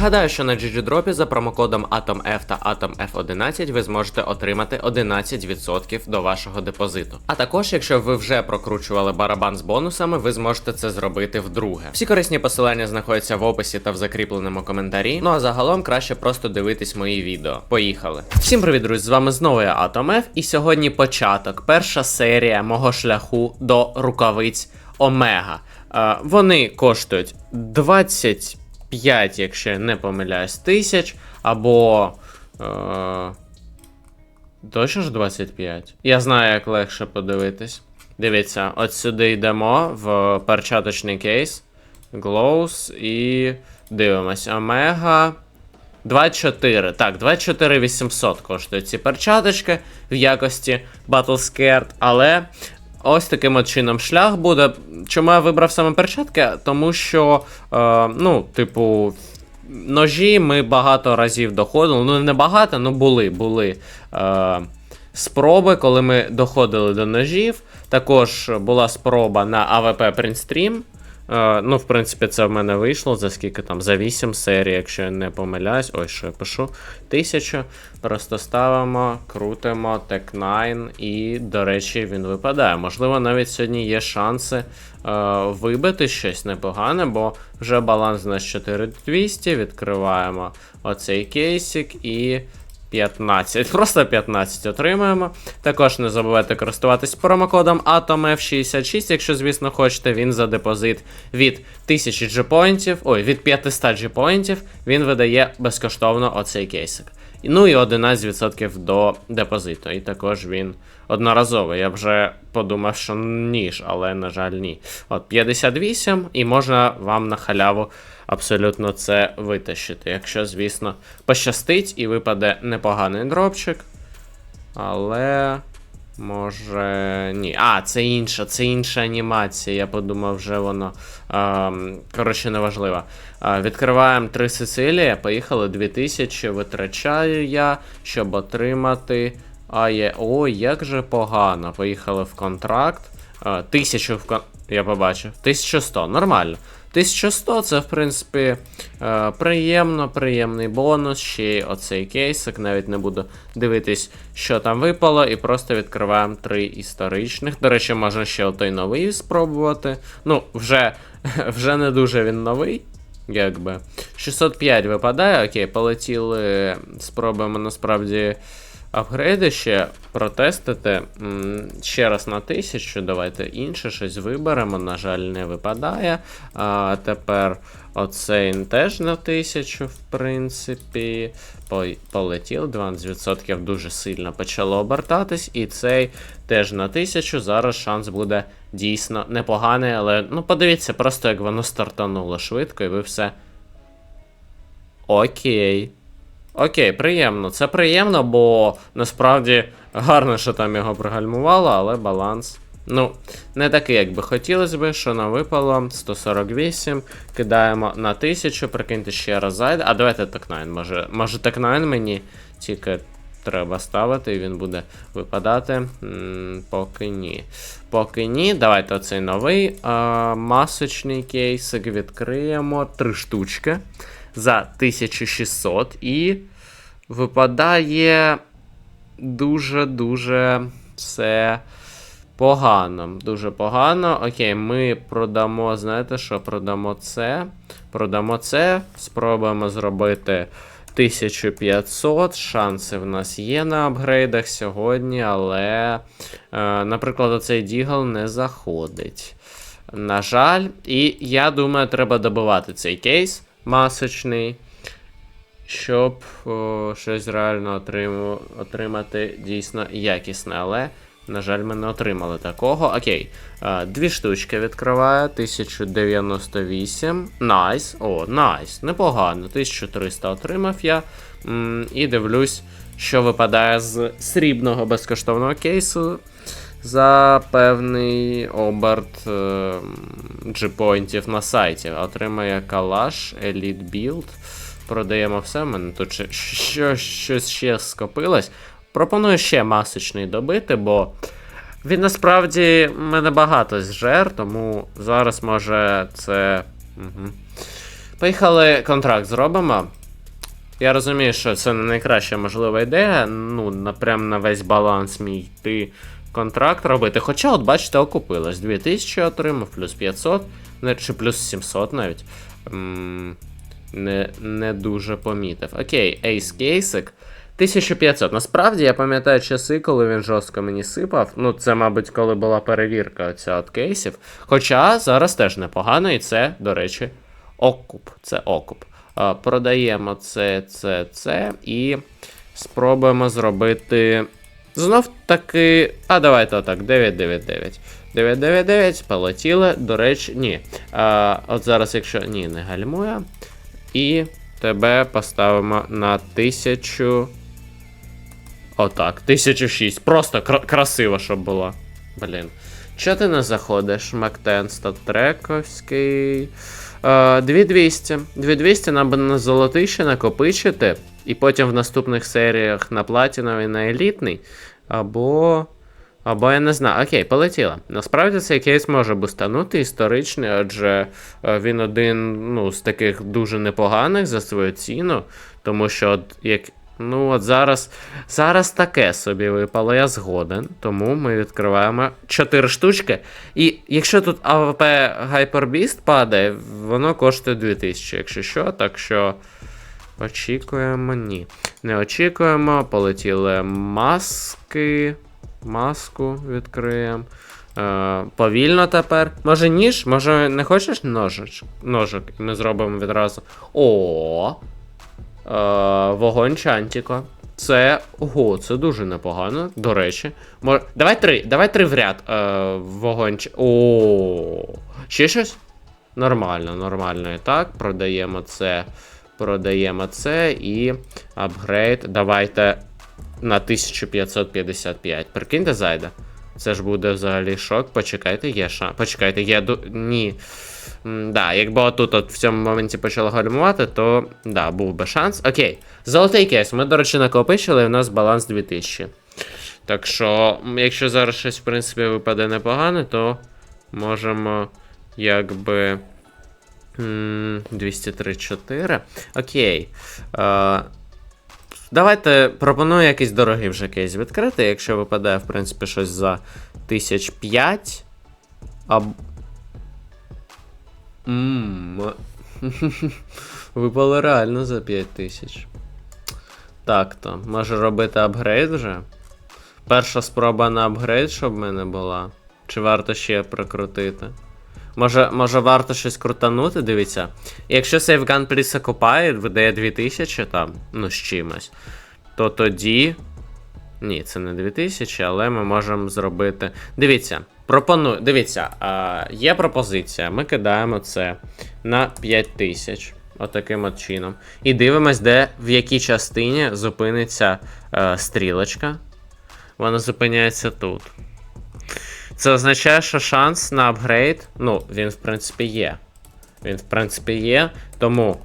Нагадаю, що на GGDrop за промокодом AtomF та AtomF11 ви зможете отримати 11% до вашого депозиту. А також, якщо ви вже прокручували барабан з бонусами, ви зможете це зробити вдруге. Всі корисні посилання знаходяться в описі та в закріпленому коментарі. Ну а загалом краще просто дивитись мої відео. Поїхали. Всім привіт, друзі! З вами знову я AtomF, і сьогодні початок, перша серія мого шляху до рукавиць Омега. Е, вони коштують 25, якщо я не помиляюсь, тисяч, або. Е, точно ж 25? Я знаю, як легше подивитись. Дивіться, от сюди йдемо в перчаточний кейс. Glows і дивимось. Омега. 24. Так, 24 800 коштують ці перчаточки в якості Battle Scared, але ось таким от чином шлях буде. Чому я вибрав саме перчатки? Тому що, е, ну, типу, ножі ми багато разів доходили. Ну, не багато, ну були, були. Е, Спроби, коли ми доходили до ножів. Також була спроба на АВП Printstream. Е, ну, в принципі, це в мене вийшло за скільки там, за 8 серій, якщо я не помиляюсь. Ой, що я пишу? 1000. Просто ставимо, крутимо Tech 9 і, до речі, він випадає. Можливо, навіть сьогодні є шанси е, вибити щось непогане, бо вже баланс на 4200. Відкриваємо оцей кейсик і. 15. Просто 15 отримуємо. Також не забувайте користуватись промокодом AtomF66, якщо, звісно, хочете. Він за депозит від 1000 джепоінтів, ой, від 500 джепоінтів, він видає безкоштовно оцей кейсик. Ну і 11% до депозиту. І також він одноразовий. Я вже подумав, що ніж, але, на жаль, ні. От 58, і можна вам на халяву абсолютно це витащити. Якщо, звісно, пощастить і випаде непоганий дропчик. Але. Може. Ні. А, це інша, це інша анімація. Я подумав, вже воно. Ем, коротше, неважливо. Е, відкриваємо 3 Сицилія. Поїхали 2000. Витрачаю я, щоб отримати. А є. Ой, як же погано. Поїхали в контракт. Е, 1000 в кон... Я побачив. 1100, нормально. 1100 це, в принципі, е, приємно, приємний бонус. Ще й оцей кейсик. Навіть не буду дивитись, що там випало, і просто відкриваємо три історичних. До речі, можна ще отой новий спробувати. Ну, вже, вже не дуже він новий. Якби. 605 випадає, окей, полетіли. Спробуємо насправді апгрейди ще протестити. Ще раз на 1000. Давайте інше щось виберемо. На жаль, не випадає. А тепер оцей теж на 1000, в принципі. Полетів 12% дуже сильно почало обертатись. І цей теж на 1000. Зараз шанс буде дійсно непоганий, але ну подивіться, просто як воно стартануло швидко, і ви все. Окей. Окей, приємно. Це приємно, бо насправді гарно, що там його пригальмувало, але баланс. Ну, не такий, як би хотілося би, що нам випало 148. Кидаємо на 1000, прикиньте ще раз зайде. А давайте Тек9, може. Може Тек9 мені тільки треба ставити, і він буде випадати. М, поки ні. Поки ні. Давайте оцей новий а, масочний кейсик відкриємо. Три штучки за 1600 і випадає дуже-дуже все погано. Дуже погано. Окей, ми продамо, знаєте що, продамо це. Продамо це. Спробуємо зробити 1500. Шанси в нас є на апгрейдах сьогодні, але, е, наприклад, оцей Дігл не заходить. На жаль, і я думаю, треба добивати цей кейс масочний, щоб о, щось реально отриму, отримати дійсно якісне. Але, на жаль, ми не отримали такого. Окей. А, дві штучки відкриваю. 1098. Найс. О, найс. Непогано. 1300 отримав я. М, і дивлюсь, що випадає з срібного безкоштовного кейсу. За певний оберт е, джипоінтів на сайті. Отримає калаш, Elite Build. Продаємо все. Мене тут ще, що, щось ще скопилось. Пропоную ще масочний добити, бо він насправді мене багато зжер, тому зараз може це. Угу. Поїхали контракт зробимо. Я розумію, що це не найкраща можлива ідея. Ну, на, на весь баланс мій йти контракт робити. Хоча, от бачите, окупилось. 2000 отримав, плюс 500, чи плюс 700 навіть. Не, не дуже помітив. Окей, ейс кейсик. 1500. Насправді я пам'ятаю часи, коли він жорстко мені сипав. Ну, це, мабуть, коли була перевірка оця от кейсів. Хоча зараз теж непогано, і це, до речі, окуп. Це окуп. А, продаємо це, це, це і спробуємо зробити. Знов таки. А, давайте отак, 999. 999, полетіли. До речі, ні. А, от зараз, якщо. Ні, не гальмує. І тебе поставимо на 1000. Отак, 1006. Просто кра- красиво, щоб було. Блін. Чого ти не заходиш? Мактен статтрековський. Е, 2200. 2200 нам би на золотий ще накопичити. І потім в наступних серіях на платіновий, на елітний. Або. Або я не знаю. Окей, полетіла. Насправді цей кейс може бустанути історичний, адже е, він один ну, з таких дуже непоганих за свою ціну. Тому що, от, як. Ну, от зараз, зараз таке собі випало, я згоден. Тому ми відкриваємо 4 штучки. І якщо тут АВП Hyperbeast падає, воно коштує 2000, якщо що, так що. Очікуємо, ні. Не очікуємо. Полетіли маски. Маску відкриємо. Е, повільно тепер. Може ніж? Може не хочеш ножич? ножик? І ми зробимо відразу. О! Е, вогонь Чантіко. Це. Ого, це дуже непогано, до речі. Мож... Давай три, давай три в ряд. Е, вогонь. О, ще щось? Нормально, нормально. І так, продаємо це. Продаємо це і апгрейд. Давайте на 1555. Прикиньте, зайде. Це ж буде взагалі шок. Почекайте, є шанс. Почекайте, є ду... Ні. М, Да, якби отут от в цьому моменті почало гальмувати, то да, був би шанс. Окей. Золотий кейс. Ми, до речі, накопичили, і в нас баланс 2000. Так що, якщо зараз щось, в принципі, випаде непогане, то можемо якби. 203-4. Окей. Е, Давайте пропоную якийсь дорогий вже кейс відкрити, якщо випадає, в принципі, щось за 1005. Аб... Ммм. Випало реально за 5000. Так то, може робити апгрейд вже? Перша спроба на апгрейд, щоб в мене була. Чи варто ще прокрутити? Може, може варто щось крутанути, дивіться. Якщо Сейфган Пліс окупає, видає 2000 там, ну з чимось, то тоді. Ні, це не 2000, але ми можемо зробити. Дивіться, пропоную. Дивіться, а, є пропозиція. Ми кидаємо це на 5000. Отаким от чином. І дивимось, де в якій частині зупиниться е, стрілочка. Вона зупиняється тут. Це означає, що шанс на апгрейд, ну, він, в принципі, є. Він, в принципі, є. Тому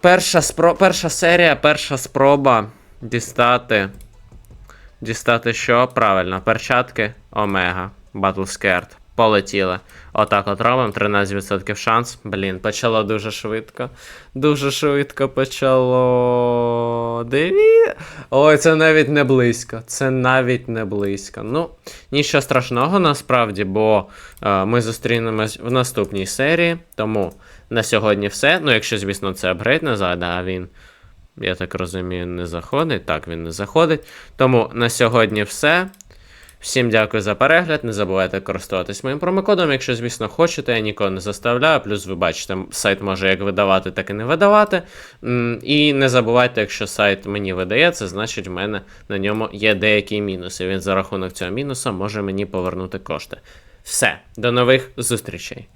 перша, спро... перша серія, перша спроба дістати. Дістати що? Правильно, перчатки Омега. Battlescared. Полетіли. Отак от робимо. 13% шанс. Блін, почало дуже швидко. Дуже швидко почало. Диві. Ой, це навіть не близько. Це навіть не близько. Ну, нічого страшного насправді, бо е, ми зустрінемось в наступній серії. Тому на сьогодні все. Ну, якщо, звісно, це апгрейд не зайде, а він. Я так розумію, не заходить. Так, він не заходить. Тому на сьогодні все. Всім дякую за перегляд. Не забувайте користуватись моїм промокодом, якщо, звісно, хочете, я нікого не заставляю. Плюс ви бачите, сайт може як видавати, так і не видавати. І не забувайте, якщо сайт мені видає, це значить в мене на ньому є деякий мінус. І він за рахунок цього мінуса може мені повернути кошти. Все, до нових зустрічей.